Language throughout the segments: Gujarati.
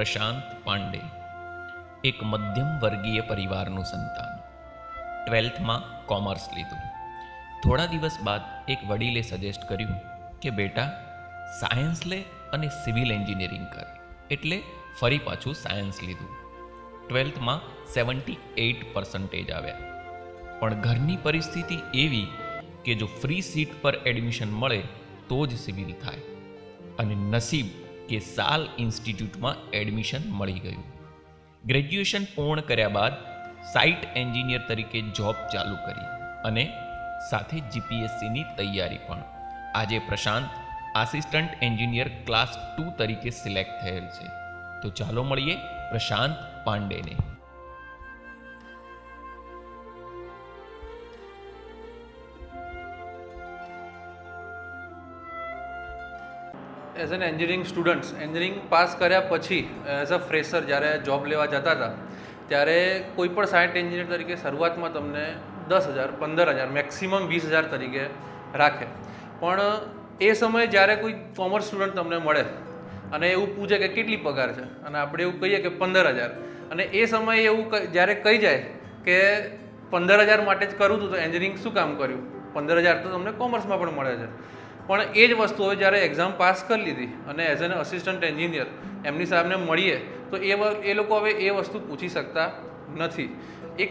પ્રશાંત પાંડે, એક મધ્યમ વર્ગીય પરિવારનું સંતાન. ટ્વેલ્થમાં કોમર્સ લીધું. થોડા દિવસ બાદ એક વડીલે સજેસ્ટ કર્યું કે, બેટા, સાયન્સ લે અને સિવિલ એન્જિનિયરિંગ કર. એટલે ફરી પાછું સાયન્સ લીધું. ટ્વેલ્થમાં સેવન્ટી એઇટ પર્સન્ટેજ આવ્યા. પણ ઘરની પરિસ્થિતિ એવી કે જો ફ્રી સીટ પર એડમિશન મળે, તો જ સિવિલ થાય. અને નસીબ કે સાલ ઇન્સ્ટિટ્યૂટમાં એડમિશન મળી ગયું. ગ્રેજ્યુએશન પૂર્ણ કર્યા બાદ સાઇટ એન્જિનિયર તરીકે જોબ ચાલુ કરી અને સાથે જીપીએસસીની તૈયારી પણ. આજે Prashant assistant engineer class two તરીકે સિલેક્ટ થયેલ છે. તો ચાલો મળીએ Prashant પાંડેને. As an engineering students engineering pass કર્યા પછી એઝ અ ફ્રેશર જ્યારે જોબ લેવા જતા હતા, ત્યારે કોઈ પણ સાયન્ટ એન્જિનિયર તરીકે શરૂઆતમાં તમને દસ હજાર, પંદર હજાર મેક્સિમમ વીસ હજાર તરીકે રાખે. પણ, એ સમયે જ્યારે કોઈ કોમર્સ સ્ટુડન્ટ તમને મળે, અને એવું પૂછે કે કેટલી પગાર છે, અને આપણે એવું કહીએ કે પંદર હજાર, અને એ સમયે એવું જ્યારે કહી જાય કે પંદર હજાર માટે જ કરું હતું તો એન્જિનિયરિંગ શું કામ કર્યું? પંદર હજાર તો તમને કોમર્સમાં પણ મળે છે. પણ એ જ વસ્તુ હવે જ્યારે એક્ઝામ પાસ કરી લીધી અને એઝ એન અસિસ્ટન્ટ એન્જિનિયર એમની સાહેબને મળીએ, તો એ એ લોકો હવે એ વસ્તુ પૂછી શકતા નથી. એક,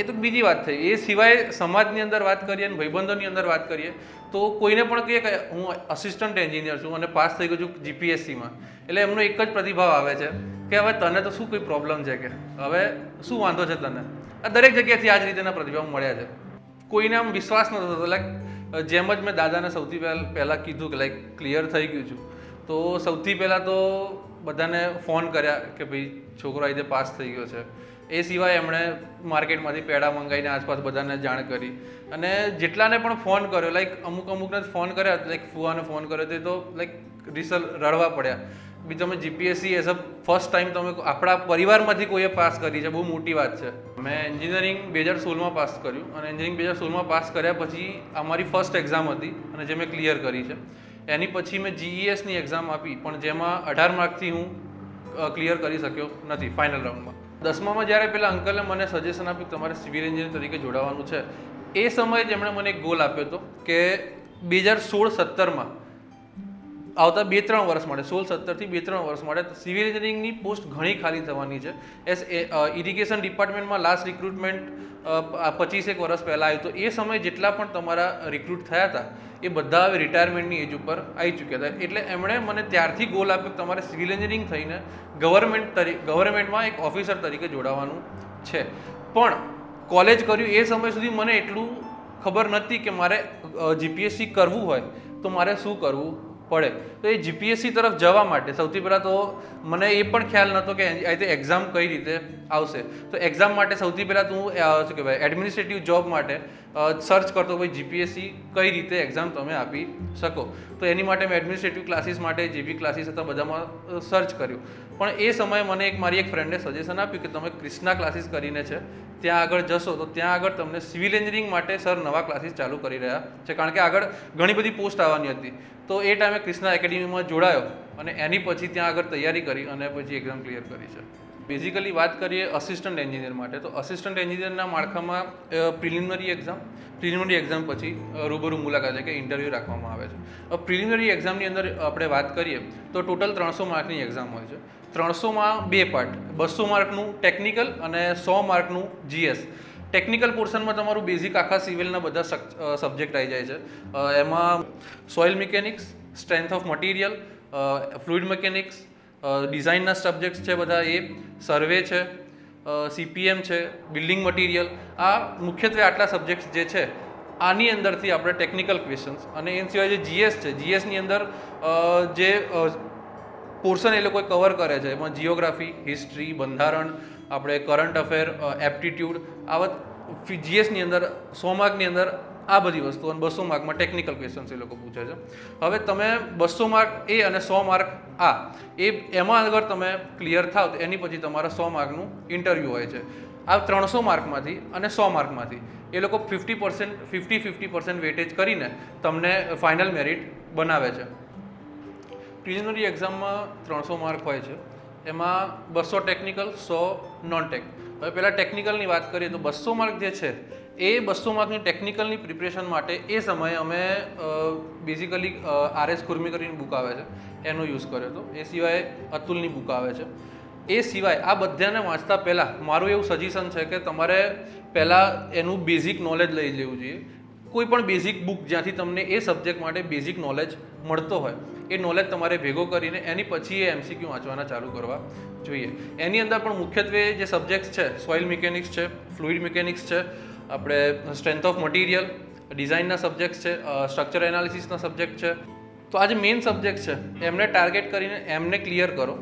એ તો બીજી વાત થઈ. એ સિવાય સમાજની અંદર વાત કરીએ અને ભાઈબંધોની અંદર વાત કરીએ, તો કોઈને પણ કહીએ કે હું અસિસ્ટન્ટ એન્જિનિયર છું અને પાસ થઈ ગયો છું જીપીએસસીમાં એટલે એમનો એક જ પ્રતિભાવ આવે છે કે હવે તને તો શું કોઈ પ્રોબ્લેમ છે કે? હવે શું વાંધો છે તને? આ દરેક જગ્યાએથી આ જ રીતેના પ્રતિભાવ મળ્યા છે. કોઈને આમ વિશ્વાસ નથી થતો. લાઈક જેમ જ મેં દાદાને સૌથી પહેલાં પહેલાં કીધું કે લાઈક ક્લિયર થઈ ગયું છું. તો સૌથી પહેલાં તો બધાને ફોન કર્યા કે, ભાઈ, છોકરો આ રીતે પાસ થઈ ગયો છે. એ સિવાય એમણે માર્કેટમાંથી પેડા મંગાવીને આસપાસ બધાને જાણ કરી. અને જેટલાને પણ ફોન કર્યો લાઈક અમુક અમુકને ફોન કર્યા લાઈક ફુવાને ફોન કર્યો, તે તો લાઈક રિસલ રડવા પડ્યા. બી તમે GPSC as a first time તમે આપણા પરિવારમાંથી કોઈએ પાસ કરી છે, બહુ મોટી વાત છે. મેં એન્જિનિયરિંગ બે હજાર સોળમાં પાસ કર્યું અને એન્જિનિયરિંગ બે હજાર સોળમાં પાસ કર્યા પછી અમારી ફર્સ્ટ એક્ઝામ હતી અને જે મેં ક્લિયર કરી છે. એની પછી મેં જીઈએસની એક્ઝામ આપી, પણ જેમાં અઢાર માર્કથી હું ક્લિયર કરી શક્યો નથી ફાઇનલ રાઉન્ડમાં દસમામાં જ્યારે પેલા અંકલે મને સજેશન આપ્યું તમારે સિવિલ એન્જિનિયર તરીકે જોડાવાનું છે, એ સમયે જેમણે મને એક ગોલ આપ્યો હતો કે બે હજાર સોળ સત્તરમાં આવતા બે ત્રણ વર્ષ માટે, સોળ, સત્તરથી બે ત્રણ વર્ષ માટે સિવિલ એન્જિનિયરિંગની પોસ્ટ ઘણી ખાલી થવાની છે. એસ ઇરિગેશન ડિપાર્ટમેન્ટમાં લાસ્ટ રિક્રુટમેન્ટ પચીસેક વર્ષ પહેલાં આવ્યું. તો એ સમયે જેટલા પણ તમારા રિક્રુટ થયા હતા, એ બધા હવે રિટાયરમેન્ટની એજ ઉપર આવી ચૂક્યા હતા. એટલે એમણે મને ત્યારથી ગોલ આપ્યો કે તમારે સિવિલ એન્જિનિયરિંગ થઈને ગવર્મેન્ટ તરીકે ગવર્મેન્ટમાં એક ઓફિસર તરીકે જોડાવાનું છે. પણ કોલેજ કર્યું એ સમય સુધી મને એટલું ખબર નથી કે મારે જીપીએસસી કરવું હોય તો મારે શું કરવું? પડે. તો એ જીપીએસસી તરફ જવા માટે સૌથી પહેલાં તો મને એ પણ ખ્યાલ નહોતો કે આ રીતે એક્ઝામ કઈ રીતે આવશે. તો એક્ઝામ માટે સૌથી પહેલાં તો હું શું કહેવાય એડમિનિસ્ટ્રેટિવ જોબ માટે સર્ચ કરતો ભાઈ જીપીએસસી કઈ રીતે એક્ઝામ તમે આપી શકો. તો એની માટે મેં એડમિનિસ્ટ્રેટિવ ક્લાસીસ માટે જે બી ક્લાસીસ હતા બધામાં સર્ચ કર્યું. પણ એ સમયે મને એક મારી એક ફ્રેન્ડે સજેશન આપ્યું કે તમે ક્રિષ્ના ક્લાસીસ કરીને છે, ત્યાં આગળ જશો તો ત્યાં આગળ તમને સિવિલ એન્જિનિયરિંગ માટે સર નવા ક્લાસીસ ચાલુ કરી રહ્યા છે. કારણ કે આગળ ઘણી બધી પોસ્ટ આવવાની હતી. તો એ ટાઈમે ક્રિષ્ના એકેડેમીમાં જોડાયો અને એની પછી ત્યાં આગળ તૈયારી કરી અને પછી એક્ઝામ ક્લિયર કરી છે. બેઝિકલી વાત કરીએ અસિસ્ટન્ટ એન્જિનિયર માટે. તો અસિસ્ટન્ટ એન્જિનિયરના માળખામાં પ્રિલિમિનરી એક્ઝામ પ્રિલિમિનરી એક્ઝામ પછી રૂબરૂ મુલાકાત એટલે કે ઇન્ટરવ્યૂ રાખવામાં આવે છે. પ્રિલિમિનરી એક્ઝામની અંદર આપણે વાત કરીએ તો ટોટલ ત્રણસો માર્કની એક્ઝામ હોય છે. ત્રણસોમાં બે પાર્ટ બસો માર્કનું ટેકનિકલ અને સો માર્કનું જીએસ ટેકનિકલ પોર્શનમાં તમારું બેઝિક આખા સિવિલના બધા સબ્જેક્ટ આવી જાય છે. એમાં soil mechanics strength of material fluid mechanics ડિઝાઇનના સબ્જેક્ટ્સ છે બધા એ સર્વે છે સીપીએમ છે બિલ્ડિંગ મટીરિયલ આ મુખ્યત્વે આટલા સબ્જેક્ટ્સ જે છે, આની અંદરથી આપણે ટેકનિકલ ક્વેશ્ચન્સ અને એ સિવાય જે જીએસ છે જીએસની અંદર જે પોર્શન એ લોકો કવર કરે છે. એમાં જિયોગ્રાફી હિસ્ટ્રી બંધારણ, આપણે કરંટ અફેર એપ્ટિટ્યૂડ આવા જીએસની અંદર, સો માર્કની અંદર આ બધી વસ્તુઓ અને બસો માર્કમાં ટેકનિકલ ક્વેશ્ચન્સ એ લોકો પૂછે છે. હવે તમે બસો માર્ક એ અને સો માર્ક આ, એ એમાં આગળ તમે ક્લિયર થાવ તો એની પછી તમારા સો માર્કનું ઇન્ટરવ્યૂ હોય છે. આ ત્રણસો માર્કમાંથી અને સો માર્કમાંથી એ લોકો fifty percent fifty fifty percent weightage કરીને તમને ફાઇનલ મેરિટ બનાવે છે. પ્રિલિમિનરી એક્ઝામમાં ત્રણસો માર્ક હોય છે. એમાં બસો ટેકનિકલ, સો નોન ટેક હવે પહેલાં ટેકનિકલની વાત કરીએ તો બસો માર્ક જે છે, એ બસો માર્કની ટેકનિકલની પ્રિપરેશન માટે એ સમયે અમે બેઝિકલી આરએસ કુર્મી કરીને બુક આવે છે. એનો યુઝ કર્યો હતો. એ સિવાય અતુલની બુક આવે છે. એ સિવાય આ બધાને વાંચતા પહેલાં મારું એવું સજેશન છે કે તમારે પહેલાં એનું બેઝિક નોલેજ લઈ લેવું જોઈએ. કોઈ પણ બેઝિક બુક જ્યાંથી તમને એ સબ્જેક્ટ માટે બેઝિક નોલેજ મળતો હોય, એ નોલેજ તમારે ભેગો કરીને એની પછી એ એમસીક્યુ વાંચવાના ચાલુ કરવા જોઈએ. એની અંદર પણ મુખ્યત્વે જે સબ્જેક્ટ્સ છે સોઇલ મિકેનિક્સ છે ફ્લુઇડ મિકેનિક્સ છે, આપણે સ્ટ્રેન્થ ઓફ મટીરિયલ ડિઝાઇનના સબ્જેક્ટ્સ છે સ્ટ્રક્ચર એનાલિસિસના સબ્જેક્ટ છે. તો આ જે મેઇન સબ્જેક્ટ છે, એમને ટાર્ગેટ કરીને એમને ક્લિયર કરો.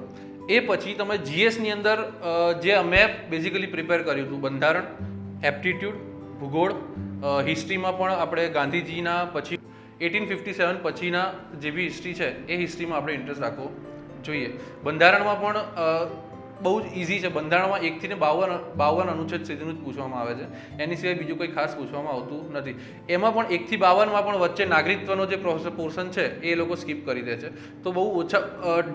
એ પછી તમે જીએસની અંદર જે અમે બેઝિકલી પ્રિપેર કર્યું હતું, બંધારણ એપ્ટિટ્યૂડ ભૂગોળ હિસ્ટ્રીમાં પણ આપણે ગાંધીજીના પછી એટીન ફિફ્ટી સેવન પછીના જે બી હિસ્ટ્રી છે, એ હિસ્ટ્રીમાં આપણે ઇન્ટરેસ્ટ રાખવો જોઈએ. બંધારણમાં પણ બહુ જ ઇઝી છે. બંધારણમાં એકથી ને બાવન બાવન અનુચ્છેદ સુધીનું જ પૂછવામાં આવે છે. એની સિવાય બીજું કંઈ ખાસ પૂછવામાં આવતું નથી. એમાં પણ એકથી બાવનમાં પણ વચ્ચે નાગરિકત્વનો જે પોર્શન છે, એ લોકો સ્કીપ કરી દે છે. તો બહુ ઓછા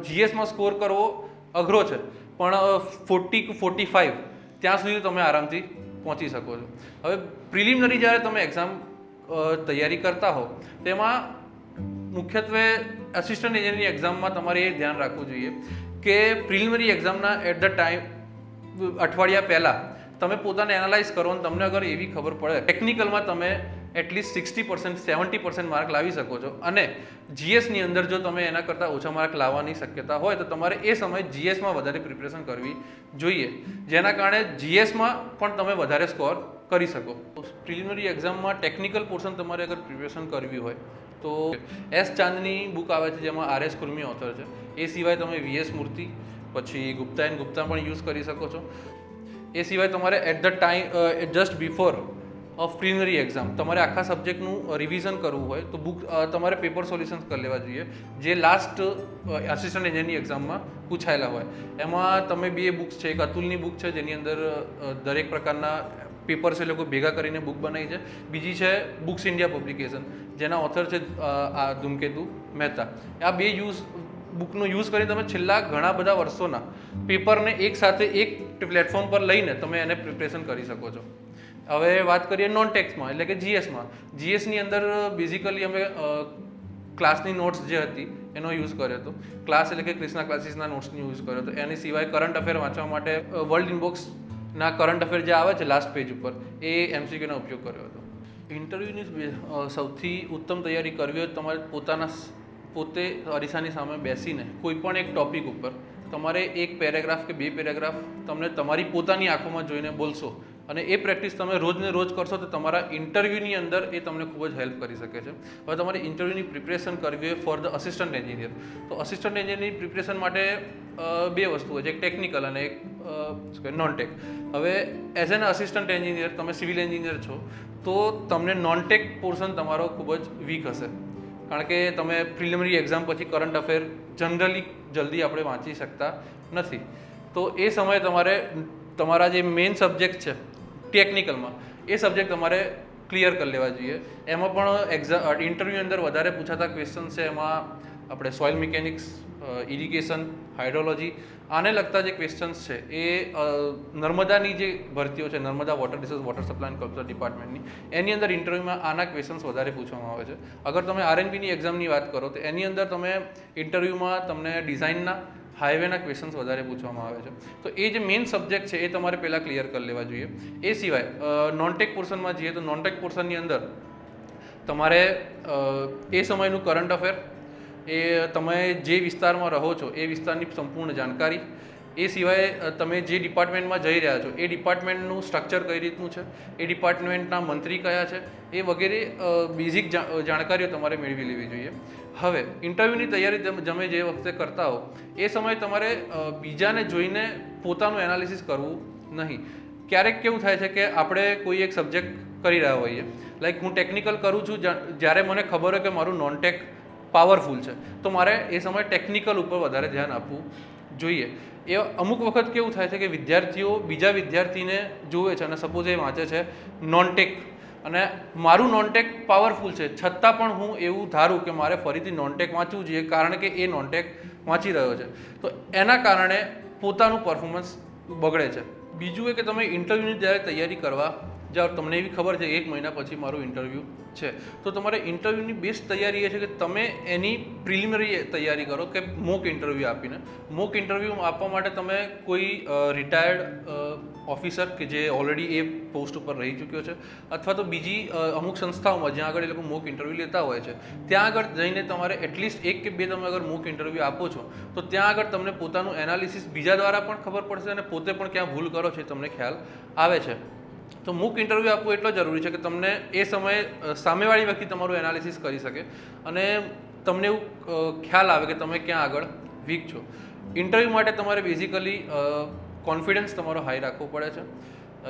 જીએસમાં સ્કોર કરવો અઘરો છે. પણ ફોર્ટી ટુ ફોર્ટી ફાઇવ ત્યાં સુધી તમે આરામથી પહોંચી શકો છો. હવે પ્રિલિમિનરી જ્યારે તમે એક્ઝામ તૈયારી કરતા હો તેમાં મુખ્યત્વે અસિસ્ટન્ટ એન્જિનિયરની એક્ઝામમાં તમારે એ ધ્યાન રાખવું જોઈએ કે પ્રિલિમિનરી એક્ઝામના એટ ધ ટાઈમ અઠવાડિયા પહેલાં તમે પોતાને એનાલાઇઝ કરો અને તમને અગર એવી ખબર પડે ટેકનિકલમાં તમે at least sixty percent seventy percent mark લાવી શકો છો. અને જીએસની અંદર જો તમે એના કરતાં ઓછા માર્ક લાવવાની શક્યતા હોય, તો તમારે એ સમયે જીએસમાં વધારે પ્રિપરેશન કરવી જોઈએ. જેના કારણે જીએસમાં પણ તમે વધારે સ્કોર કરી શકો. પ્રિલિમિનરી એક્ઝામમાં ટેકનિકલ પોર્શન તમારે અગર પ્રિપેરેશન કરવી હોય, તો એસ ચાંદની બુક આવે છે, જેમાં આર એસ કુર્મી ઓથર છે. એ સિવાય તમે વીએસ મૂર્તિ, પછી ગુપ્તા એન્ડ ગુપ્તા પણ યુઝ કરી શકો છો. એ સિવાય તમારે at the time just before of preliminary exam તમારે આખા સબ્જેક્ટનું રિવિઝન કરવું હોય, તો બુક તમારે પેપર સોલ્યુશન્સ કરી લેવા જોઈએ. જે લાસ્ટ આસિસ્ટન્ટ એન્જિનિયરની એક્ઝામમાં પૂછાયેલા હોય. એમાં તમે બે બુક્સ છે, એક અતુલની બુક છે, જેની અંદર દરેક પ્રકારના પેપર્સ એ લોકો ભેગા કરીને બુક બનાવી છે. બીજી છે બુક્સ ઇન્ડિયા પબ્લિકેશન, જેના ઓથર છે આ ધૂમકેતુ મહેતા. આ બે યુઝ, બુકનો યુઝ કરીને તમે છેલ્લા ઘણા બધા વર્ષોના પેપરને એક સાથે એક પ્લેટફોર્મ પર લઈને તમે એને પ્રિપરેશન કરી શકો છો. હવે વાત કરીએ નોન ટેક્સમાં એટલે કે જીએસમાં જીએસની અંદર બેઝિકલી અમે ક્લાસની નોટ્સ જે હતી, એનો યુઝ કર્યો હતો. ક્લાસ એટલે કે ક્રિષ્ના ક્લાસીસના નોટ્સનો યુઝ કર્યો હતો. એની સિવાય કરંટ અફેર વાંચવા માટે વર્લ્ડ ઇનબોક્સના કરંટ અફેર જે આવે છે લાસ્ટ પેજ ઉપર, એ એમસીક્યુનો ઉપયોગ કર્યો હતો. ઇન્ટરવ્યૂની સૌથી ઉત્તમ તૈયારી કરવી હોય તમારે પોતાના પોતે અરીસાની સામે બેસીને કોઈ પણ એક ટોપિક ઉપર તમારે એક પેરેગ્રાફ કે બે પેરેગ્રાફ તમને તમારી પોતાની આંખોમાં જોઈને બોલશો. અને એ પ્રેક્ટિસ તમે રોજને રોજ કરશો તો તમારા ઇન્ટરવ્યૂની અંદર એ તમને ખૂબ જ હેલ્પ કરી શકે છે. હવે તમારે ઇન્ટરવ્યૂની પ્રિપરેશન કરવી હોય ફોર ધ અસિસ્ટન્ટ એન્જિનિયર. તો અસિસ્ટન્ટ એન્જિનિયરની પ્રિપરેશન માટે બે વસ્તુ હોય છે, એક ટેકનિકલ અને એક નોન ટેક હવે એઝ એન અસિસ્ટન્ટ એન્જિનિયર, તમે સિવિલ એન્જિનિયર છો, તો તમને નોન ટેક પોર્શન તમારો ખૂબ જ વીક હશે. કારણ કે તમે પ્રિલિમિનરી એક્ઝામ પછી કરંટ અફેર જનરલી જલ્દી આપણે વાંચી શકતા નથી. તો એ સમયે તમારે, તમારા જે મેઇન સબ્જેક્ટ છે ટેકનિકલમાં. એ સબ્જેક્ટ તમારે ક્લિયર કરી લેવા જોઈએ. એમાં પણ એક્ઝામ ઇન્ટરવ્યૂ અંદર વધારે પૂછાતા ક્વેશ્ચન છે એમાં આપણે સોઇલ મિકેનિક્સ ઇરિગેશન હાઇડ્રોલોજી આને લગતા જે ક્વેશ્ચન્સ છે એ નર્મદાની જે ભરતીઓ છે, Narmada water resource water supply and culture ડિપાર્ટમેન્ટની એની અંદર ઇન્ટરવ્યૂમાં આના ક્વેશ્ચન્સ વધારે પૂછવામાં આવે છે. અગર તમે આરએનબીની એક્ઝામની વાત કરો તો એની અંદર તમે ઇન્ટરવ્યૂમાં તમને ડિઝાઇનના હાઈવેના ક્વેશ્ચન્સ વધારે પૂછવામાં આવે છે. તો એ જે મેઇન સબ્જેક્ટ છે એ તમારે પહેલાં ક્લિયર કરી લેવા જોઈએ. એ સિવાય નોનટેક પોર્શનમાં જઈએ તો નોનટેક પોર્શનની અંદર તમારે એ સમયનું કરંટ અફેર એ તમે જે વિસ્તારમાં રહો છો એ વિસ્તારની સંપૂર્ણ જાણકારી, એ સિવાય તમે જે ડિપાર્ટમેન્ટમાં જઈ રહ્યા છો એ ડિપાર્ટમેન્ટનું સ્ટ્રક્ચર કઈ રીતનું છે, એ ડિપાર્ટમેન્ટના મંત્રી કયા છે, એ વગેરે બેઝિક જાણકારીઓ તમારે મેળવી લેવી જોઈએ. હવે ઇન્ટરવ્યૂની તૈયારી તમે જે વખતે કરતા હો, એ સમયે તમારે બીજાને જોઈને પોતાનું એનાલિસિસ કરવું નહીં. ક્યારેક કેવું થાય છે કે આપણે કોઈ એક સબ્જેક્ટ કરી રહ્યા હોઈએ. લાઈક હું ટેકનિકલ કરું છું જ્યારે મને ખબર હોય કે મારું નોન ટેક પાવરફુલ છે, તો મારે એ સમયે ટેકનિકલ ઉપર વધારે ધ્યાન આપવું જોઈએ. એ અમુક વખત કેવું થાય છે કે વિદ્યાર્થીઓ બીજા વિદ્યાર્થીને જુએ છે અને સપોઝ એ વાંચે છે નોનટેક અને મારું નોનટેક પાવરફુલ છે. છતાં પણ હું એવું ધારું કે મારે ફરીથી નોનટેક વાંચવું જોઈએ, કારણ કે એ નોનટેક વાંચી રહ્યો છે. તો એના કારણે પોતાનું પરફોર્મન્સ બગડે છે. બીજું એ કે તમે ઇન્ટરવ્યૂની જ્યારે તૈયારી કરવા જાઓ, તમને એવી ખબર છે એક મહિના પછી મારું ઇન્ટરવ્યૂ છે. તો તમારે ઇન્ટરવ્યૂની બેસ્ટ તૈયારી એ છે કે તમે એની પ્રિલિમિનરી તૈયારી કરો કે મોક ઇન્ટરવ્યૂ આપીને. મોક ઇન્ટરવ્યૂ આપવા માટે તમે કોઈ રિટાયર્ડ ઓફિસર કે જે ઓલરેડી એ પોસ્ટ ઉપર રહી ચૂક્યો છે, અથવા તો બીજી અમુક સંસ્થાઓમાં જ્યાં આગળ એ લોકો મોક ઇન્ટરવ્યૂ લેતા હોય છે, ત્યાં આગળ જઈને તમારે એટલીસ્ટ એક કે બે તમે અગર મોક ઇન્ટરવ્યૂ આપો છો, તો ત્યાં આગળ તમને પોતાનું એનાલિસિસ બીજા દ્વારા પણ ખબર પડશે અને પોતે પણ ક્યાં ભૂલ કરો છો તમને ખ્યાલ આવે છે. તો મૂક ઇન્ટરવ્યૂ આપવું એટલો જરૂરી છે કે તમને એ સમયે સામેવાળી વ્યક્તિ તમારું એનાલિસિસ કરી શકે અને તમને એવું ખ્યાલ આવે કે તમે ક્યાં આગળ વીક છો. ઇન્ટરવ્યૂ માટે તમારે બેઝિકલી કોન્ફિડન્સ તમારો હાઈ રાખવો પડે છે.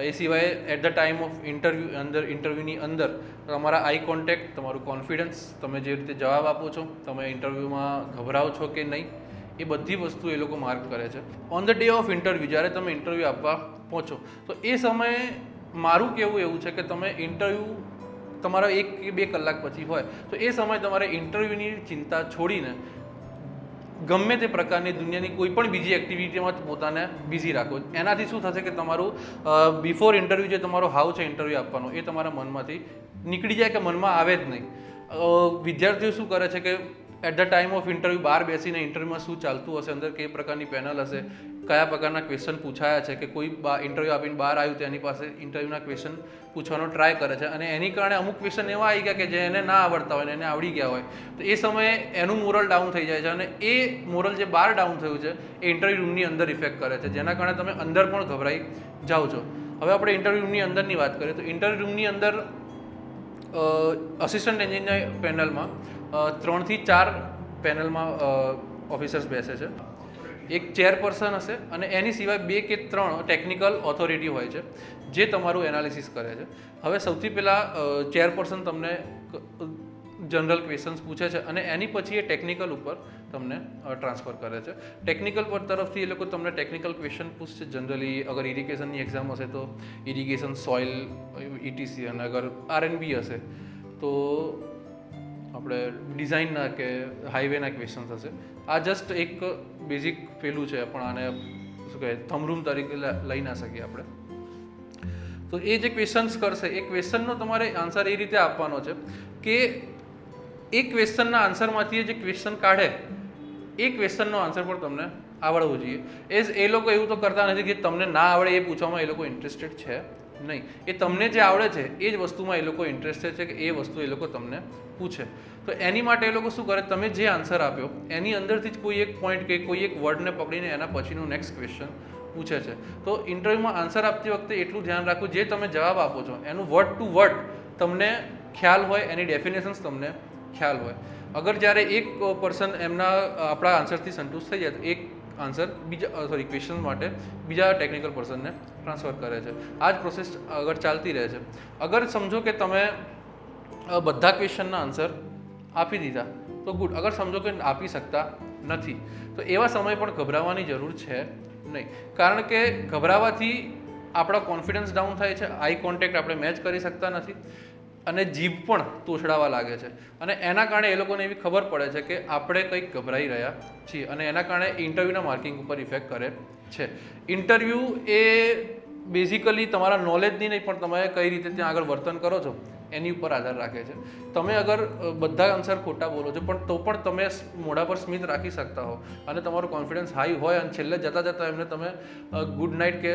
એ સિવાય at the time of interview અંદર ઇન્ટરવ્યૂની અંદર તમારા આઈ કોન્ટેક્ટ તમારું કોન્ફિડન્સ તમે જે રીતે જવાબ આપો છો, તમે ઇન્ટરવ્યૂમાં ગભરાઓ છો કે નહીં, એ બધી વસ્તુ એ લોકો માર્ક કરે છે. On the day of interview જ્યારે તમે ઇન્ટરવ્યૂ આપવા પહોંચો, તો એ સમયે મારું કહેવું એવું છે કે તમે ઇન્ટરવ્યૂ તમારા એક કે બે કલાક પછી હોય, તો એ સમયે તમારે ઇન્ટરવ્યૂની ચિંતા છોડીને ગમે તે પ્રકારની દુનિયાની કોઈ પણ બીજી એક્ટિવિટીમાં પોતાને બિઝી રાખો. એનાથી શું થશે કે તમારું બિફોર ઇન્ટરવ્યૂ જે તમારો હાવ છે ઇન્ટરવ્યૂ આપવાનો, એ તમારા મનમાંથી નીકળી જાય કે મનમાં આવે જ નહીં. વિદ્યાર્થીઓ શું કરે છે કે at the time of interview બહાર બેસીને ઇન્ટરવ્યૂમાં શું ચાલતું હશે, અંદર કઈ પ્રકારની પેનલ હશે, કયા પ્રકારના ક્વેશ્ચન પૂછાયા છે, કે કોઈ ઇન્ટરવ્યૂ આપીને બહાર આવ્યું તો એની પાસે ઇન્ટરવ્યૂના ક્વેશ્ચન પૂછવાનો ટ્રાય કરે છે. અને એની કારણે અમુક ક્વેશ્ચન એવા આવી ગયા કે જે એને ના આવડતા હોય એને આવડી ગયા હોય. તો એ સમયે એનું મોરલ ડાઉન થઈ જાય છે અને એ મોરલ જે બહાર ડાઉન થયું છે, એ ઇન્ટરવ્યૂ રૂમની અંદર ઇફેક્ટ કરે છે. જેના કારણે તમે અંદર પણ ગભરાઈ જાઓ છો. હવે આપણે ઇન્ટરવ્યૂ રૂમની અંદરની વાત કરીએ તો ઇન્ટરવ્યૂ રૂમની અંદર અસિસ્ટન્ટ એન્જિનિયર પેનલમાં ત્રણથી ચાર પેનલમાં ઓફિસર્સ બેસે છે. એક ચેરપર્સન હશે અને એની સિવાય બે કે ત્રણ ટેકનિકલ ઓથોરિટી હોય છે, જે તમારું એનાલિસિસ કરે છે. હવે સૌથી પહેલાં ચેરપર્સન તમને જનરલ ક્વેશ્ચન્સ પૂછે છે અને એની પછી એ ટેકનિકલ ઉપર તમને ટ્રાન્સફર કરે છે. ટેકનિકલ પર તરફથી એ લોકો તમને ટેકનિકલ ક્વેશ્ચન પૂછશે જનરલી અગર ઇરિગેશનની એક્ઝામ હશે તો ઇરિગેશન સોઇલ ઇટીસી અને અગર આરએનબી હશે તો આપણે ડિઝાઇનના કે હાઈવેના ક્વેશ્ચન્સ હશે આ જસ્ટ એક બેઝિક પેલું છે, પણ આને શું કહે થમરૂમ તરીકે લઈ ના શકીએ આપણે. તો એ જે ક્વેશ્ચન્સ કરશે, એ ક્વેશ્ચનનો તમારે આન્સર એ રીતે આપવાનો છે કે એ ક્વેશ્ચનના આન્સરમાંથી જે ક્વેશ્ચન કાઢે, એ ક્વેશ્ચનનો આન્સર પણ તમને આવડવો જોઈએ. એઝ એ લોકો એવું તો કરતા નથી કે તમને ના આવડે એ પૂછવામાં એ લોકો ઇન્ટરેસ્ટેડ છે. નહીં. એ તમને જે આવડે છે, એ જ વસ્તુમાં એ લોકો ઇન્ટરેસ્ટેડ છે કે એ વસ્તુ એ લોકો તમને પૂછે. તો એની માટે એ લોકો શું કરે, તમે જે આન્સર આપ્યો, એની અંદરથી જ કોઈ એક પોઈન્ટ કે કોઈ એક વર્ડને પકડીને એના પછીનું નેક્સ્ટ ક્વેશ્ચન પૂછે છે. તો ઇન્ટરવ્યૂમાં આન્સર આપતી વખતે એટલું ધ્યાન રાખવું, જે તમે જવાબ આપો છો, એનું વર્ડ ટુ વર્ડ તમને ખ્યાલ હોય, એની ડેફિનેશન્સ તમને ખ્યાલ હોય. અગર જ્યારે એક પર્સન એમના આપણા આન્સરથી સંતુષ્ટ થઈ જાય, તો એક આન્સર બીજા સોરી ક્વેશ્ચન માટે બીજા ટેકનિકલ પર્સનને ટ્રાન્સફર કરે છે. આ જ પ્રોસેસ અગર ચાલતી રહે છે. અગર સમજો કે તમે બધા ક્વેશ્ચનના આન્સર આપી દીધા, તો ગુડ અગર સમજો કે આપી શકતા નથી, તો એવા સમય પણ ગભરાવાની જરૂર છે નહીં. કારણ કે ગભરાવાથી આપણા કોન્ફિડન્સ ડાઉન થાય છે. આઈ કોન્ટેક્ટ આપણે મેચ કરી શકતા નથી. અને જીભ પણ તોછડાવા લાગે છે. અને એના કારણે એ લોકોને એવી ખબર પડે છે કે આપણે કંઈક ગભરાઈ રહ્યા છીએ અને એના કારણે ઇન્ટરવ્યૂના માર્કિંગ ઉપર ઇફેક્ટ કરે છે. ઇન્ટરવ્યૂ એ બેઝિકલી તમારા નોલેજની નહીં, પણ તમે કઈ રીતે ત્યાં આગળ વર્તન કરો છો? એની ઉપર આધાર રાખે છે. તમે અગર બધા આન્સર ખોટા બોલો છો, પણ તો પણ તમે મોઢા પર સ્મિત રાખી શકતા હો અને તમારો કોન્ફિડન્સ હાઈ હોય અને છેલ્લે જતાં જતાં એમને તમે ગુડ નાઇટ કે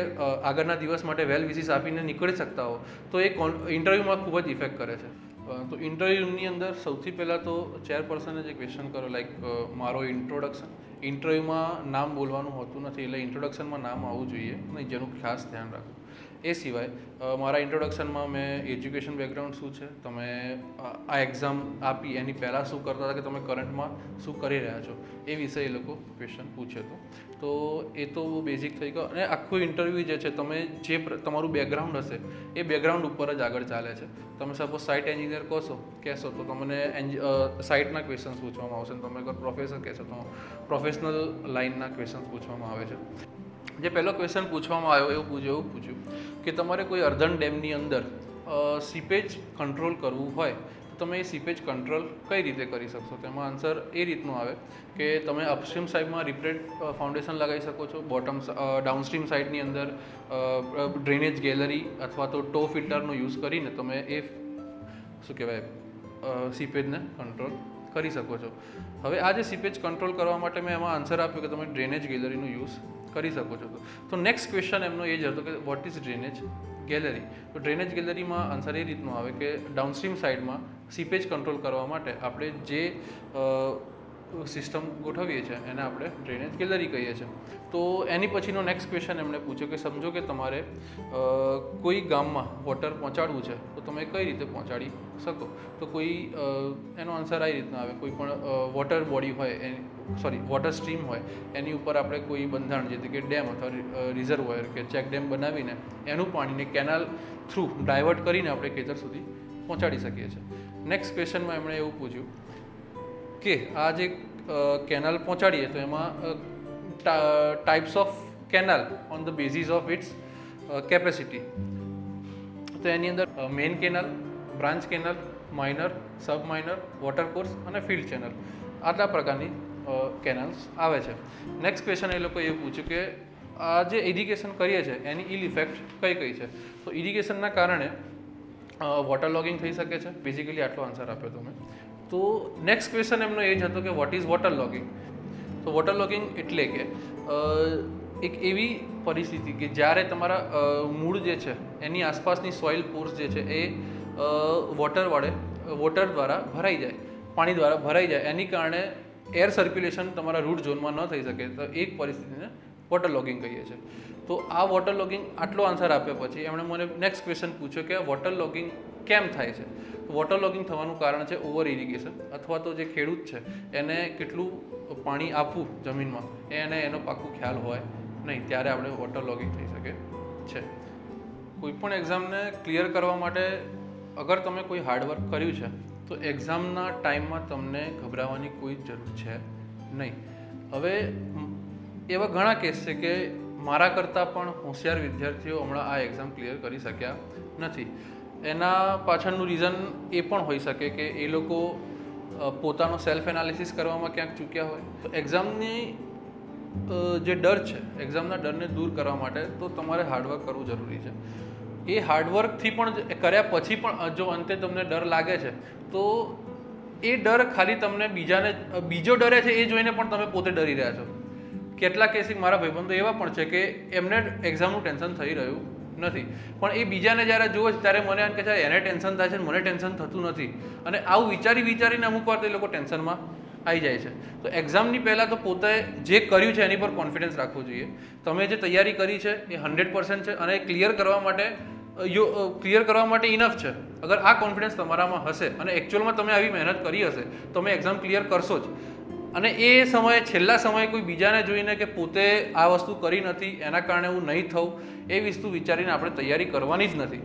આગળના દિવસ માટે વેલ વિસીસ આપીને નીકળી શકતા હો. તો એ ઇન્ટરવ્યૂમાં ખૂબ જ ઇફેક્ટ કરે છે. તો ઇન્ટરવ્યૂની અંદર સૌથી પહેલાં તો ચેરપર્સને જે ક્વેશ્ચન કરો લાઈક મારો ઇન્ટ્રોડક્શન ઇન્ટરવ્યૂમાં નામ બોલવાનું હોતું નથી, એટલે ઇન્ટ્રોડક્શનમાં નામ આવવું જોઈએ, નહીં, જેનું ખાસ ધ્યાન રાખવું. એ સિવાય મારા ઇન્ટ્રોડક્શનમાં મેં એજ્યુકેશન બેકગ્રાઉન્ડ શું છે તમે આ એક્ઝામ આપી, એની પહેલાં શું કરતા હતા કે તમે કરંટમાં શું કરી રહ્યા છો, એ વિશે એ લોકો ક્વેશ્ચન પૂછે તો. તો એ તો બેઝિક થઈ ગયો. અને આખું ઇન્ટરવ્યૂ જે છે, તમે જે તમારું બેકગ્રાઉન્ડ હશે, એ બેકગ્રાઉન્ડ ઉપર જ આગળ ચાલે છે. તમે સપોઝ સાઇટ એન્જિનિયર કહો કહેશો, તો તમને સાઇટના ક્વેશ્ચન્સ પૂછવામાં આવશે તમે પ્રોફેસર કહેશો, તો પ્રોફેશનલ લાઇનના ક્વેશ્ચન્સ પૂછવામાં આવે છે. જે પહેલો ક્વેશ્ચન પૂછવામાં આવ્યો, એવું પૂછ્યું એવું પૂછ્યું કે તમારે કોઈ અર્ધન ડેમની અંદર સીપેજ કંટ્રોલ કરવું હોય, તો તમે એ સીપેજ કંટ્રોલ કઈ રીતે કરી શકશો? તેમાં આન્સર એ રીતનું આવે કે તમે અપસ્ટ્રીમ સાઈડમાં રિપ્રેટ ફાઉન્ડેશન લગાવી શકો છો બોટમ ડાઉનસ્ટ્રીમ સાઈડની અંદર ડ્રેનેજ ગેલરી અથવા તો ટો ફિલ્ટરનો યુઝ કરીને તમે એ, શું કહેવાય સીપેજને કંટ્રોલ કરી શકો છો. હવે આ જે સીપેજ કંટ્રોલ કરવા માટે મેં એમાં આન્સર આપ્યો કે તમે ડ્રેનેજ ગેલેરીનો યુઝ કરી શકો છો. તો નેક્સ્ટ ક્વેશ્ચન એમનો એ જ હતો કે વોટ ઇઝ ડ્રેનેજ ગેલેરી તો ડ્રેનેજ ગેલેરીમાં આન્સર એ રીતનો આવે કે ડાઉનસ્ટ્રીમ સાઈડમાં સીપેજ કંટ્રોલ કરવા માટે આપણે જે સિસ્ટમ ગોઠવીએ છીએ, એને આપણે ડ્રેનેજ કેલરી કહીએ છીએ. તો એની પછીનો નેક્સ્ટ ક્વેશ્ચન એમણે પૂછ્યો કે સમજો કે તમારે કોઈ ગામમાં વોટર પહોંચાડવું છે, તો તમે કઈ રીતે પહોંચાડી શકો? તો કોઈ એનો આન્સર આ રીતના આવે, કોઈ પણ વોટર બોડી હોય એની સોરી વોટર સ્ટ્રીમ હોય, એની ઉપર આપણે કોઈ બંધારણ, જેથી કે ડેમ અથવા રિઝર્વોયર કે ચેક ડેમ બનાવીને એનું પાણીને કેનાલ થ્રુ ડાયવર્ટ કરીને આપણે ખેતર સુધી પહોંચાડી શકીએ છીએ. નેક્સ્ટ ક્વેશ્ચનમાં એમણે એવું પૂછ્યું કે આ જે કેનાલ પહોંચાડીએ તો એમાં types of canal on the basis of its capacity. તો એની અંદર main canal, branch canal, minor sub minor water course અને ફિલ્ડ ચેનલ. આટલા પ્રકારની કેનાલ્સ આવે છે. નેક્સ્ટ ક્વેશ્ચન એ લોકોએ એ પૂછ્યું કે આ જે ઇરિગેશન કરીએ છીએ એની ઇલ ઇફેક્ટ કઈ કઈ છે? તો ઇરિગેશનના કારણે વોટર લોગિંગ થઈ શકે છે. બેઝિકલી આટલો આન્સર આપ્યો તો મેં તો નેક્સ્ટ ક્વેશ્ચન એમનો એ જ હતો કે વોટ ઇઝ વોટર લોગિંગ તો વોટર લોગિંગ એટલે કે એક એવી પરિસ્થિતિ કે જ્યારે તમારા મૂળ જે છે, એની આસપાસની સોઇલ પોર્સ જે છે એ વોટર વડે વોટર દ્વારા ભરાઈ જાય, પાણી દ્વારા ભરાઈ જાય. એની કારણે એર સર્ક્યુલેશન તમારા રૂટ ઝોનમાં ન થઈ શકે. તો એક પરિસ્થિતિને વોટર લોગિંગ કહીએ છીએ. તો આ વોટર લોગિંગ આટલો આન્સર આપ્યા પછી એમણે મને નેક્સ્ટ ક્વેશ્ચન પૂછ્યો કે વોટર લોગિંગ કેમ થાય છે? વોટર લોગિંગ થવાનું કારણ છે ઓવર ઇરિગેશન અથવા તો જે ખેડૂત છે, એને કેટલું પાણી આપવું જમીનમાં એને એનો પાકું ખ્યાલ હોય નહીં, ત્યારે આપણે વોટર લોગિંગ થઈ શકે છે. કોઈપણ એક્ઝામને ક્લિયર કરવા માટે અગર તમે કોઈ હાર્ડવર્ક કર્યું છે, તો એક્ઝામના ટાઈમમાં તમને ગભરાવાની કોઈ જરૂર છે નહીં. હવે, એવા ઘણા કેસ છે કે મારા કરતાં પણ હોશિયાર વિદ્યાર્થીઓ હમણાં આ એક્ઝામ ક્લિયર કરી શક્યા નથી. એના પાછળનું રીઝન એ પણ હોઈ શકે કે એ લોકો પોતાનો સેલ્ફ એનાલિસિસ કરવામાં ક્યાંક ચૂક્યા હોય. તો એક્ઝામની જે ડર છે એક્ઝામના ડરને દૂર કરવા માટે તો તમારે હાર્ડવર્ક કરવું જરૂરી છે. એ હાર્ડવર્કથી પણ કર્યા પછી પણ જો અંતે તમને ડર લાગે છે, તો એ ડર ખાલી તમને બીજાને બીજો ડરે છે એ જોઈને પણ તમે પોતે ડરી રહ્યા છો. કેટલા કેસિંગ મારા ભાઈબંધો એવા પણ છે કે એમને એક્ઝામનું ટેન્શન થઈ રહ્યું નથી. પણ એ બીજાને જ્યારે જુએ છે, ત્યારે મને એમ કે છે એને ટેન્શન થાય છે મને ટેન્શન થતું નથી. અને આવું વિચારી વિચારીને અમુક વાર તો એ લોકો ટેન્શનમાં આવી જાય છે. તો એક્ઝામની પહેલાં તો પોતે જે કર્યું છે એની પર કોન્ફિડન્સ રાખવો જોઈએ. તમે જે તૈયારી કરી છે, એ હંડ્રેડ પર્સન્ટ છે અને ક્લિયર કરવા માટે યો ક્લિયર કરવા માટે ઇનફ છે. અગર આ કોન્ફિડન્સ તમારામાં હશે અને એકચ્યુઅલમાં તમે આવી મહેનત કરી હશે તમે એક્ઝામ ક્લિયર કરશો જ. અને એ સમયે, છેલ્લા સમયે કોઈ બીજાને જોઈને કે પોતે આ વસ્તુ કરી નથી, એના કારણે હું નહીં થઉં, એ વસ્તુ વિચારીને આપણે તૈયારી કરવાની જ નથી.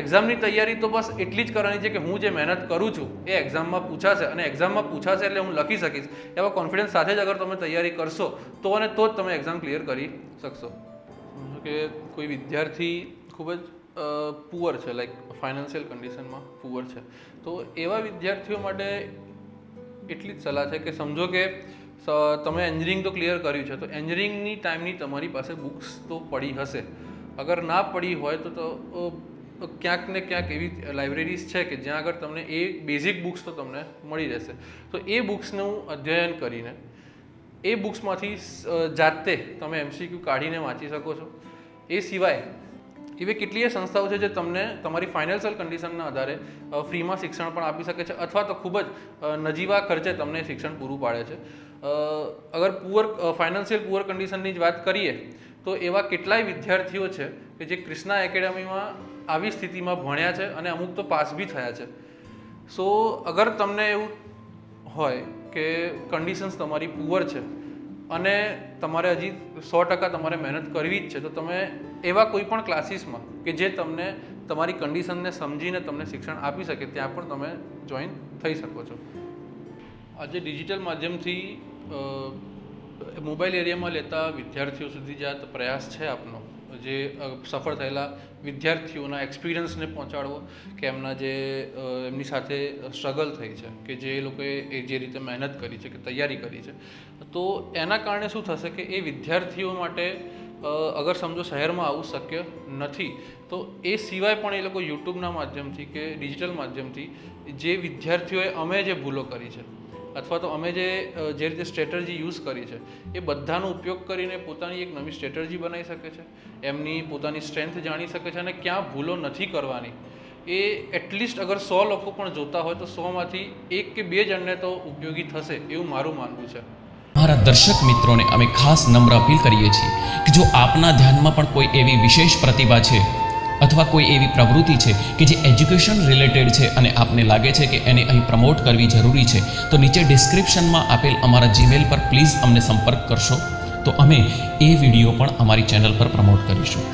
એક્ઝામની તૈયારી તો બસ એટલી જ કરવાની છે કે હું જે મહેનત કરું છું, એ એક્ઝામમાં પૂછાશે અને એક્ઝામમાં પૂછાશે એટલે હું લખી શકીશ. એવા કોન્ફિડન્સ સાથે જ અગર તમે તૈયારી કરશો, તો અને તો જ તમે એક્ઝામ ક્લિયર કરી શકશો. કે કોઈ વિદ્યાર્થી ખૂબ જ પુઅર છે, લાઈક ફાઇનાન્શિયલ કન્ડિશનમાં પુઅર છે. તો એવા વિદ્યાર્થીઓ માટે એટલી જ સલાહ છે કે સમજો કે તમે એન્જિનિયરિંગ તો ક્લિયર કર્યું છે, તો એન્જિનિયરિંગની ટાઈમની તમારી પાસે બુક્સ તો પડી હશે. અગર ના પડી હોય તો ક્યાંક ને ક્યાંક એવી લાઇબ્રેરીઝ છે કે જ્યાં આગળ તમને એ બેઝિક બુક્સ તો તમને મળી રહેશે. તો એ બુક્સનું અધ્યયન કરીને, એ બુક્સમાંથી જાતે તમે એમસીક્યુ કાઢીને વાંચી શકો છો. એ સિવાય એવી કેટલીય સંસ્થાઓ છે જે તમને તમારી ફાઇનાન્શિયલ કન્ડિશનના આધારે ફ્રીમાં શિક્ષણ પણ આપી શકે છે અથવા તો ખૂબ જ નજીવા ખર્ચે તમને શિક્ષણ પૂરું પાડે છે. અગર પુઅર ફાઇનાન્શિયલ પુઅર કન્ડિશનની જ વાત કરીએ, તો એવા કેટલાય વિદ્યાર્થીઓ છે કે જે ક્રિષ્ના એકેડમીમાં આવી સ્થિતિમાં ભણ્યા છે અને અમુક તો પાસ બી થયા છે. સો, અગર તમને એવું હોય કે કન્ડિશન્સ તમારી પુઅર છે અને તમારે હજી સો ટકા તમારે મહેનત કરવી જ છે, તો તમે એવા કોઈ પણ ક્લાસીસમાં કે જે તમને તમારી કન્ડિશનને સમજીને તમને શિક્ષણ આપી શકે, ત્યાં પણ તમે જોઈન થઈ શકો છો. આજે ડિજિટલ માધ્યમથી મોબાઈલ એરિયામાં લેતા વિદ્યાર્થીઓ સુધી જે પ્રયાસ છે આપનો. જે સફળ થયેલા વિદ્યાર્થીઓના એક્સપિરિયન્સને પહોંચાડવો કે એમના જે એમની સાથે સ્ટ્રગલ થઈ છે કે જે લોકોએ એ જે રીતે મહેનત કરી છે કે તૈયારી કરી છે. તો એના કારણે શું થશે કે એ વિદ્યાર્થીઓ માટે અગર સમજો શહેરમાં આવું શક્ય નથી, તો એ સિવાય પણ એ લોકો યુટ્યુબના માધ્યમથી કે ડિજિટલ માધ્યમથી જે વિદ્યાર્થીઓએ અમે જે ભૂલો કરી છે, અથવા તો અમે જે જે રીતે સ્ટ્રેટર્જી યુઝ કરી છે, એ બધાનો ઉપયોગ કરીને પોતાની એક નવી સ્ટ્રેટર્જી બનાવી શકે છે, એમની પોતાની સ્ટ્રેન્થ જાણી શકે છે અને ક્યાં ભૂલો નથી કરવાની. એ એટલીસ્ટ અગર સો લોકો પણ જોતા હોય તો સોમાંથી એક કે બે જણને તો ઉપયોગી થશે એવું મારું માનવું છે. મારા દર્શક મિત્રોને અમે ખાસ નમ્ર અપીલ કરીએ છીએ કે જો આપના ધ્યાનમાં પણ કોઈ એવી વિશેષ પ્રતિભા છે અથવા કોઈ એવી પ્રવૃત્તિ છે કે જે એજ્યુકેશન રિલેટેડ છે અને આપને લાગે છે કે એને અહીં પ્રમોટ કરવી જરૂરી છે, તો નીચે ડિસ્ક્રિપ્શનમાં આપેલ અમારા જીમેલ પર પ્લીઝ અમને સંપર્ક કરશો. તો અમે એ વીડિયો પણ અમારી ચેનલ પર પ્રમોટ કરીશું.